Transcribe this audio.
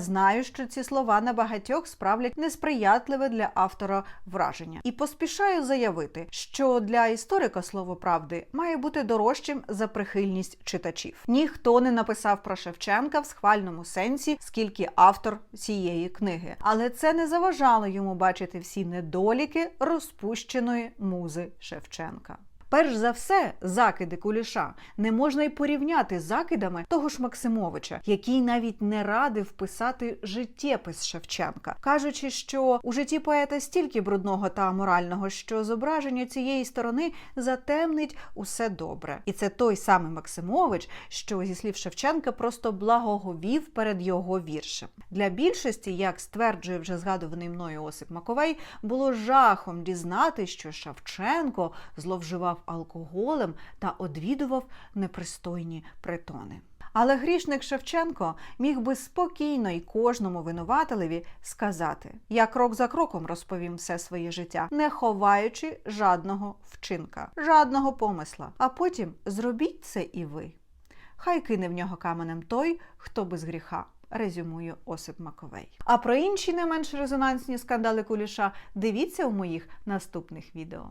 Знаю, що ці слова на багатьох справлять несприятливе для автора враження, і поспішаю заявити, що для історика слово правди має бути дорожчим за прихильність читачів. Ніхто не написав про Шевченка в схвальному сенсі, скільки автор цієї книги, але це не заважало йому бачити всі недоліки розпущеної музи Шевченка. Перш за все, закиди куліша не можна й порівняти з закидами того ж Максимовича, який навіть не радив писати життєпис Шевченка, кажучи, що у житті поета стільки брудного та аморального, що зображення цієї сторони затемнить усе добре. І це той самий Максимович, що зі слів Шевченка просто благоговів перед його віршем. Для більшості, як стверджує вже згадуваний мною Осип Маковей, було жахом дізнати, що Шевченко зловживав алкоголем та одвідував непристойні притони. Але грішник Шевченко міг би спокійно й кожному винувателеві сказати: я крок за кроком розповім все своє життя, не ховаючи жадного вчинка, жадного помисла. А потім зробіть це і ви. Хай кине в нього каменем той, хто без гріха. Резюмує Осип Маковей. А про інші не менш резонансні скандали куліша дивіться у моїх наступних відео.